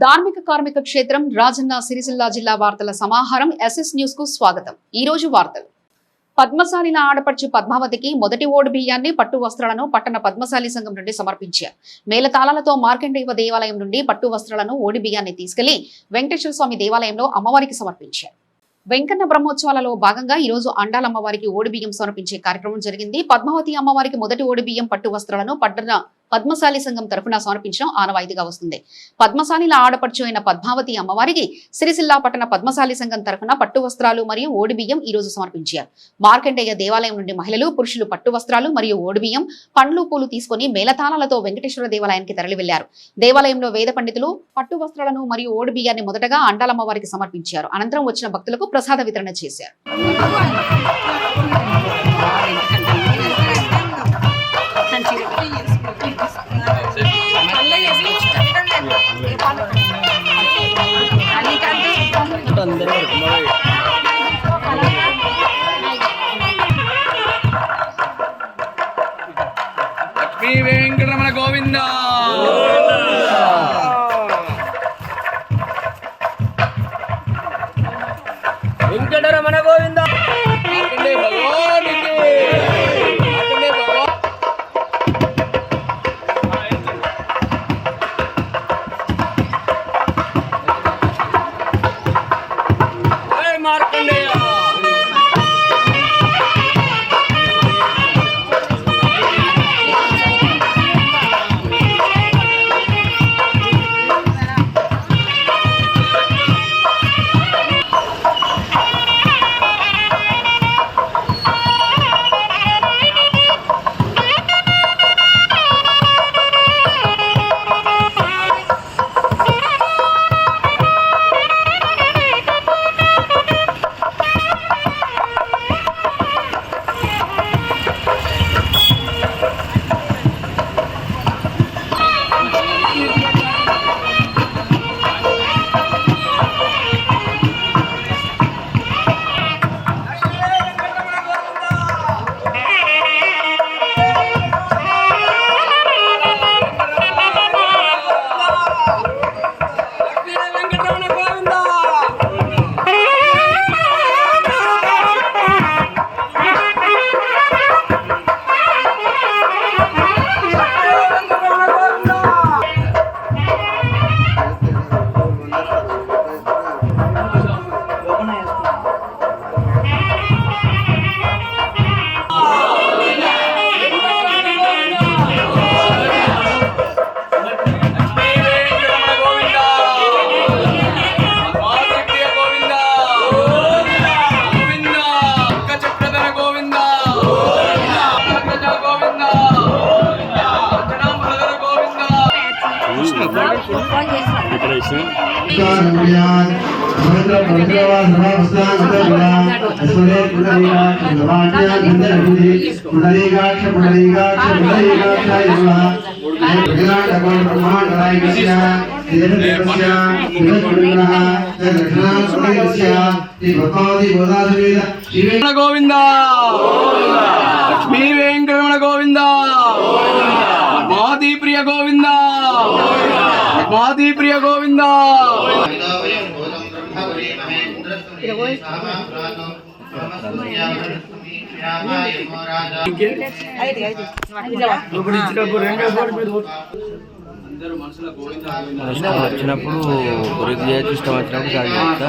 ధార్మిక కార్మిక క్షేత్రం రాజన్న సిరిసిల్ల జిల్లా వార్తల సమాహారం ఎస్ఎస్ న్యూస్కు స్వాగతం. ఈ రోజు వార్తలు. పద్మశాలిన ఆడపడుచు పద్మావతికి మొదటి ఓడు బియ్యాన్ని పట్టు వస్త్రాలను పట్టణ పద్మశాలి సంఘం నుండి సమర్పించారు. మేళతాళాలతో మార్కండేవ దేవాలయం నుండి పట్టు వస్త్రాలను ఓడి బియ్యాన్ని తీసుకెళ్ళి వెంకటేశ్వర స్వామి దేవాలయంలో అమ్మవారికి సమర్పించారు. వెంకన్న బ్రహ్మోత్సవాలలో భాగంగా ఈ రోజు అండాల అమ్మవారికి ఓడి బియ్యం సమర్పించే కార్యక్రమం జరిగింది. పద్మావతి అమ్మవారికి మొదటి ఓడి బియ్యం పట్టు వస్త్రాలను పట్టణ పద్మశాలి సంఘం తరఫున సమర్పించడం ఆనవాయితీగా వస్తుంది. పద్మశాలిల ఆడపడుచు అయిన పద్మావతి అమ్మవారికి సిరిసిల్ల పట్టణ పద్మశాలి సంఘం తరఫున పట్టు వస్త్రాలు మరియు ఓడిబియ్యం ఈ రోజు సమర్పించారు. మార్కండేయ దేవాలయం నుండి మహిళలు పురుషులు పట్టు వస్త్రాలు మరియు ఓడిబియ్యం పండ్లు పూలు తీసుకుని మేళతాళాలతో వెంకటేశ్వర దేవాలయానికి తరలి వెళ్ళారు దేవాలయంలో వేద పండితులు పట్టు వస్త్రాలను మరియు ఓడిబియ్యాన్ని మొదటగా అండాలమ్మవారికి సమర్పించారు. అనంతరం వచ్చిన భక్తులకు ప్రసాద వితరణ చేశారు. రమణ గోవింద! లక్ష్మీ వెంకటరమణ గోవింద! మాది ప్రియ గోవింద! మాది ప్రియ గోవింద ఇష్టం వచ్చినప్పుడు గురికి చేయొచ్చు ఇష్టం వచ్చినప్పుడు చాలు చెప్తా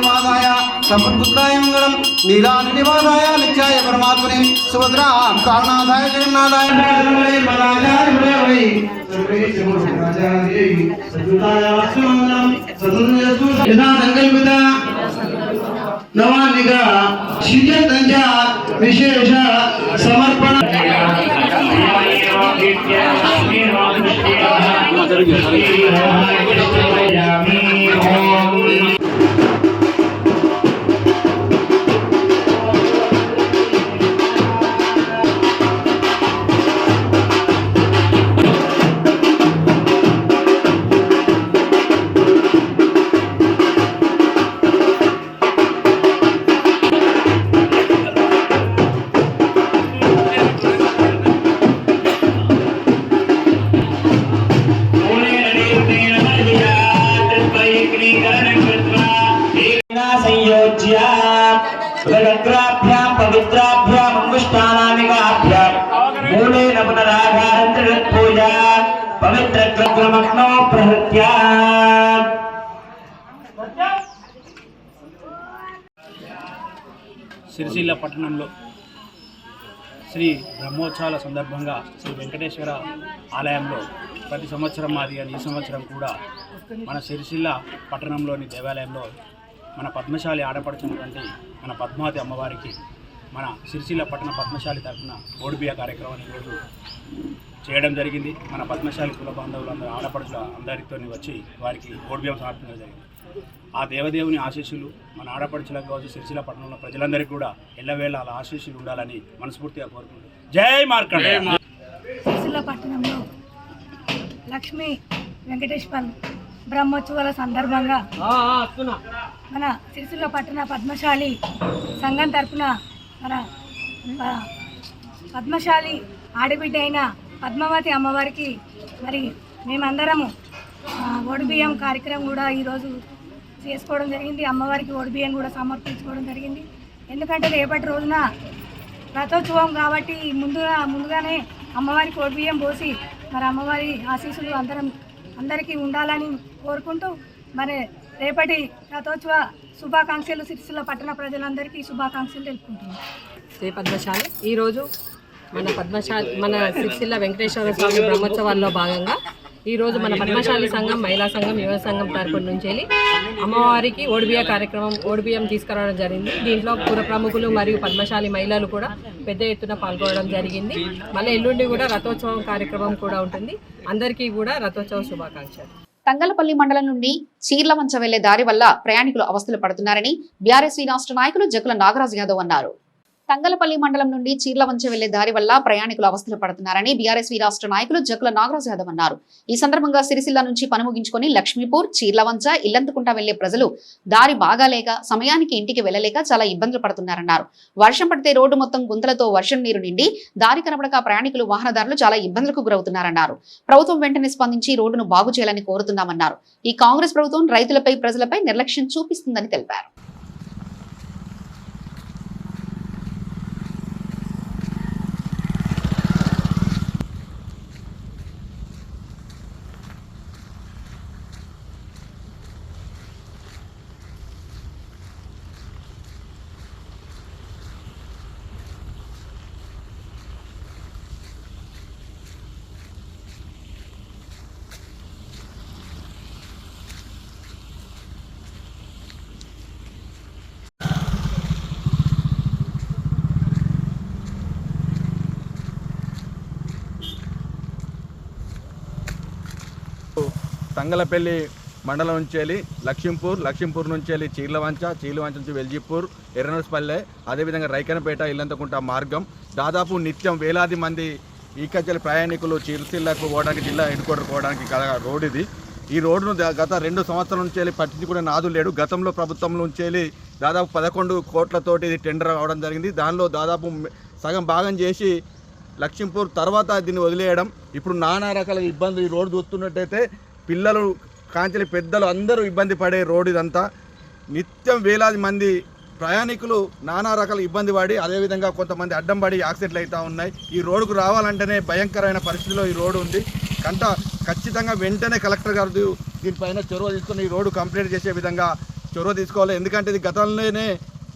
सम्पन्मुक्तायङ्गणं नीलानिवासाय नित्याय परमात्मने सुभद्रां कारणाधाय जगन्नाथाय यदा सङ्कल्पिता नवानिका शीततञ्चा विशेष समर्पण Om పూజ పవిత్ర క్రమగ్నో ప్రహృత్య. సిరిసిల్ల పట్టణంలో శ్రీ బ్రహ్మోత్సవాల సందర్భంగా శ్రీ వెంకటేశ్వర ఆలయంలో ప్రతి సంవత్సరం మాదిగా ఈ సంవత్సరం కూడా మన సిరిసిల్ల పట్టణంలోని దేవాలయంలో మన పద్మశాలి ఆడపడుచున్నటువంటి మన పద్మావతి అమ్మవారికి మన సిరిసిల్ల పట్టణ పద్మశాలి తరఫున ఓడిబియా కార్యక్రమాన్ని ఈరోజు చేయడం జరిగింది. మన పద్మశాలి కుల బాంధవులందరూ ఆడపడుచుల అందరితో వచ్చి వారికి ఓడిబియం సమర్పించడం జరిగింది. ఆ దేవదేవుని ఆశీస్సులు మన ఆడపడుచులకు కావచ్చు సిరిసిల్ల పట్టణంలో ప్రజలందరికీ కూడా ఎల్లవేళ అలా ఆశీస్సులు ఉండాలని మనస్ఫూర్తిగా కోరుకుంటున్నాను జై మార్కండే సిరిసిల్ల పట్టణంలో లక్ష్మీ వెంకటేశ్వర బ్రహ్మోత్సవాల సందర్భంగా మన సిరిసిల్ల పట్టణ పద్మశాలి సంఘం తరపున మన పద్మశాలి ఆడబిడ్డ అయిన పద్మావతి అమ్మవారికి మరి మేమందరము ఆ, ఒడిబియ్యం కార్యక్రమం కూడా ఈరోజు చేసుకోవడం జరిగింది. అమ్మవారికి ఒడిబియ్యం కూడా సమర్పించుకోవడం జరిగింది. ఎందుకంటే రేపటి రోజున రథోత్సవం కాబట్టి ముందుగా ముందుగానే అమ్మవారికి బియ్యం పోసి మరి అమ్మవారి ఆశీస్సులు అందరం అందరికీ ఉండాలని కోరుకుంటూ మరి రేపటి రథోత్సవ శుభాకాంక్షలు సిరిసిల్ల పట్టణ ప్రజలందరికీ శుభాకాంక్షలు తెలుపుకుంటున్నాను శ్రీ పద్మశాలి. ఈరోజు మన పద్మశాలి మన సిరిసిల్ల వెంకటేశ్వర స్వామి బ్రహ్మోత్సవాల్లో భాగంగా ఈరోజు మన పద్మశాలి సంఘం మహిళా సంఘం యువ సంఘం తరపున నుంచి వెళ్ళి అమ్మవారికి ఓడిబియ్య కార్యక్రమం ఓడిబియ్యం తీసుకురావడం జరిగింది. దీంట్లో పుర ప్రముఖులు మరియు పద్మశాలి మహిళలు కూడా పెద్ద ఎత్తున పాల్గొనడం జరిగింది. మళ్ళీ ఎల్లుండి కూడా రథోత్సవం కార్యక్రమం కూడా ఉంటుంది. అందరికీ కూడా రథోత్సవ శుభాకాంక్షలు. తంగలపల్లి మండలం నుండి చీర్లవంచ వెళ్ళే దారి వల్ల ప్రయాణికులు అవస్థలు పడుతున్నారని బీఆర్ఎస్ రాష్ట్ర నాయకులు జకుల నాగరాజు యాదవ్ అన్నారు. తంగలపల్లి మండలం నుండి చీర్ల వంచ వెళ్ళే దారి వల్ల ప్రయాణికులు అవస్థలు పడుతున్నారని బీఆర్ఎస్ రాష్ట్ర నాయకులు జకుల నాగరాజు యాదవ్ అన్నారు. ఈ సందర్భంగా సిరిసిల్ల నుంచి పనిముగించుకుని లక్ష్మీపూర్ చీర్ల వంచ ఇల్లంతకుంట వెళ్ళే ప్రజలు దారి బాగాలేక సమయానికి ఇంటికి వెళ్ళలేక చాలా ఇబ్బందులు పడుతున్నారన్నారు. వర్షం పడితే రోడ్డు మొత్తం గుంతలతో వర్షం నీరు నిండి దారి కనబడక ప్రయాణికులు వాహనదారులు చాలా ఇబ్బందులకు గురవుతున్నారన్నారు. ప్రభుత్వం వెంటనే స్పందించి రోడ్డును బాగు చేయాలని కోరుతున్నామన్నారు. ఈ కాంగ్రెస్ ప్రభుత్వం రైతులపై ప్రజలపై నిర్లక్ష్యం చూపిస్తుందని తెలిపారు. తంగలపల్లి మండలం నుంచి వెళ్ళి లక్ష్మీపూర్ లక్ష్మీపూర్ నుంచి వెళ్ళి చీర్లవంచ చీర్లవంచ నుంచి వెల్జీపూర్ ఎర్రనర్స్పల్లె అదేవిధంగా రైకనపేట ఇల్లంతకుంట మార్గం. దాదాపు నిత్యం వేలాది మంది ఈకచ్చలి ప్రయాణికులు చిరుసిల్లకు పోవడానికి జిల్లా హెడ్ క్వార్టర్ పోవడానికి గల రోడ్ ఇది. ఈ రోడ్డును గత రెండు సంవత్సరాల నుంచి వెళ్ళి పట్టించుకునే నాదు లేడు. గతంలో ప్రభుత్వం నుంచి వెళ్ళి దాదాపు పదకొండు కోట్లతోటి ఇది టెండర్ అవడం జరిగింది. దానిలో దాదాపు సగం భాగం చేసి లక్ష్మీపూర్ తర్వాత దీన్ని వదిలేయడం. ఇప్పుడు నానా రకాల ఇబ్బందులు ఈ రోడ్డు చూస్తున్నట్టయితే పిల్లలు కాంచెలి పెద్దలు అందరూ ఇబ్బంది పడే రోడ్డు ఇదంతా. నిత్యం వేలాది మంది ప్రయాణికులు నానా రకాల ఇబ్బంది పడి అదేవిధంగా కొంతమంది అడ్డం పడి యాక్సిడెంట్లు అవుతూ ఉన్నాయి. ఈ రోడ్డుకు రావాలంటేనే భయంకరమైన పరిస్థితిలో ఈ రోడ్డు ఉంది. కంట ఖచ్చితంగా వెంటనే కలెక్టర్ గారు దీనిపైన చొరవ తీసుకొని ఈ రోడ్డు కంప్లీట్ చేసే విధంగా చొరవ తీసుకోవాలి. ఎందుకంటే ఇది గతంలోనే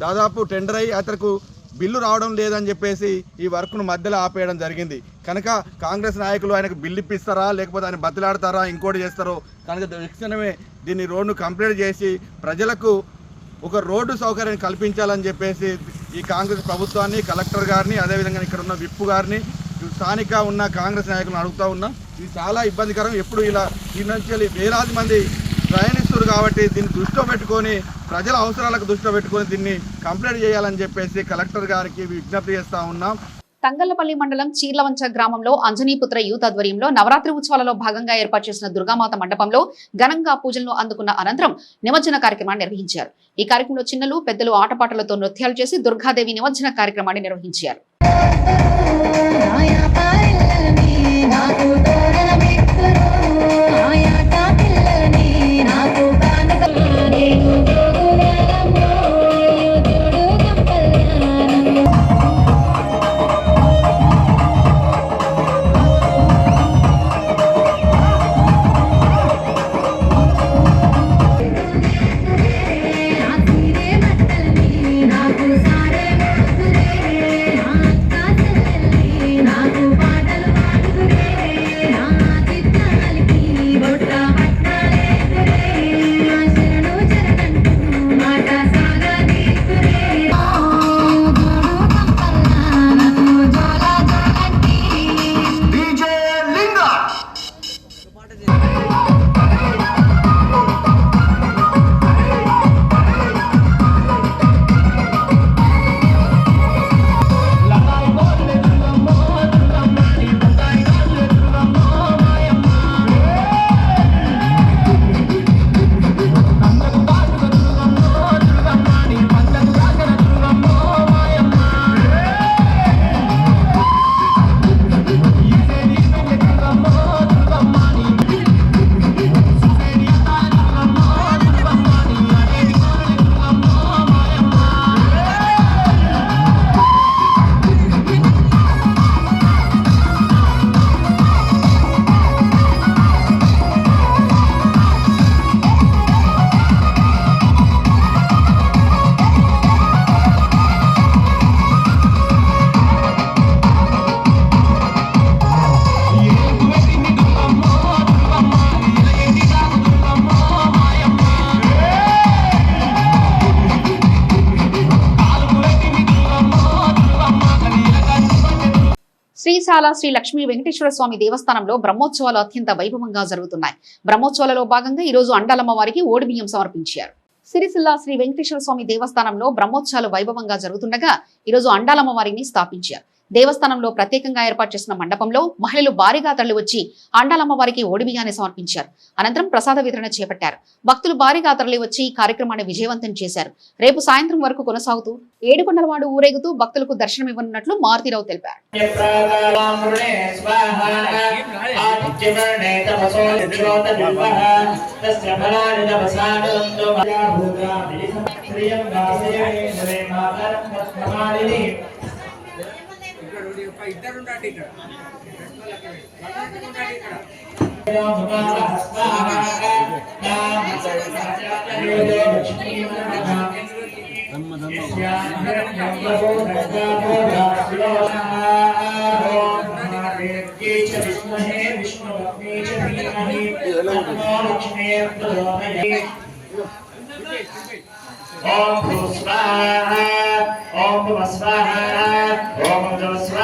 దాదాపు టెండర్ అయ్యి అతనికి బిల్లు రావడం లేదని చెప్పేసి ఈ వర్క్ను మధ్యలో ఆపేయడం జరిగింది. కనుక కాంగ్రెస్ నాయకులు ఆయనకు బిల్లు ఇప్పిస్తారా లేకపోతే ఆయన బతిలాడతారా ఇంకోటి చేస్తారో కనుక తక్షణమే దీన్ని రోడ్ను కంప్లీట్ చేసి ప్రజలకు ఒక రోడ్డు సౌకర్యం కల్పించాలని చెప్పేసి ఈ కాంగ్రెస్ ప్రభుత్వాన్ని కలెక్టర్ గారిని అదేవిధంగా ఇక్కడ ఉన్న విప్పు గారిని స్థానిక ఉన్న కాంగ్రెస్ నాయకులను అడుగుతూ ఉన్నా ఇది చాలా ఇబ్బందికరం. ఎప్పుడు ఇలా దీని నుంచి వేలాది మంది ప్రయాణిస్తున్నారు కాబట్టి దీన్ని దృష్టిలో పెట్టుకొని ప్రజల అవసరాలకు దృష్టిలో పెట్టుకొని దీన్ని కంప్లీట్ చేయాలని చెప్పేసి కలెక్టర్ గారికి విజ్ఞప్తి చేస్తా ఉన్నాం. తంగళ్ళపల్లి మండలం చీర్లవంచ గ్రామంలో అంజనీపుత్ర యూత్ ఆధ్వర్యంలో నవరాత్రి ఉత్సవాలలో భాగంగా ఏర్పాటు చేసిన దుర్గామాత మండపంలో ఘనంగా పూజలను అందుకున్న అనంతరం నిమజ్జన కార్యక్రమాన్ని నిర్వహించారు. ఈ కార్యక్రమంలో చిన్నలు పెద్దలు ఆటపాటలతో నృత్యాలు చేసి దుర్గాదేవి నిమజ్జన కార్యక్రమాన్ని నిర్వహించారు. శ్రీశాల శ్రీ లక్ష్మీ వెంకటేశ్వర స్వామి దేవస్థానంలో బ్రహ్మోత్సవాలు అత్యంత వైభవంగా జరుగుతున్నాయి. బ్రహ్మోత్సవాలలో భాగంగా ఈ రోజు అండాలమ్మ వారికి ఓడి బియ్యం సమర్పించారు. సిరిసిల్ల శ్రీ వెంకటేశ్వర స్వామి దేవస్థానంలో బ్రహ్మోత్సవాలు వైభవంగా జరుగుతుండగా ఈ రోజు అండాలమ్మ వారిని స్థాపించారు. దేవస్థానంలో ప్రత్యేకంగా ఏర్పాటు చేసిన మండపంలో మహిళలు భారీగా తరలివచ్చి వచ్చి అండాలమ్మ సమర్పించారు. అనంతరం ప్రసాద వితరణ చేపట్టారు. భక్తులు భారీగా తరలివచ్చి కార్యక్రమాన్ని విజయవంతం చేశారు. రేపు సాయంత్రం వరకు కొనసాగుతూ ఏడుకొండలవాడు ఊరేగుతూ భక్తులకు దర్శనమివ్వనున్నట్లు మారుతీరావు తెలిపారు. ప్రాణామృణే స్వాహా ఆదిత్యవర్ణే తపసో దివ్యోతదివ్వః తస్య ఫలాని తపసానందో మయా భూతాని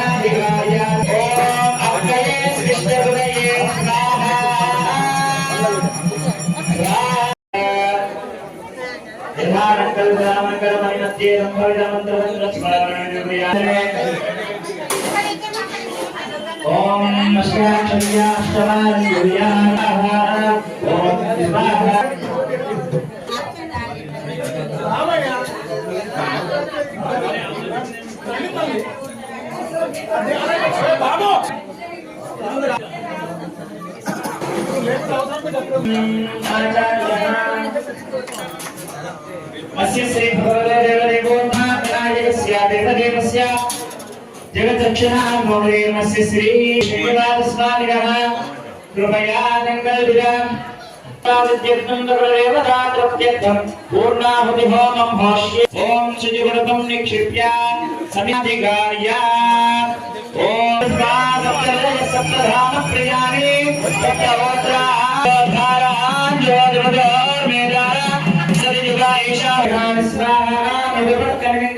ओम नमस्कार चलिया सवाल युरिया ओम विवाह बाबू अस्य श्री भगवदेव జగదక్షిణ మౌరేమస్య శ్రీ శ్రీనాథ స్వామి కృపయా నంగల్విరాం పూర్ణాహుతి హోమం భాష్యే ఓం శుచివ్రతం నిక్షిప్య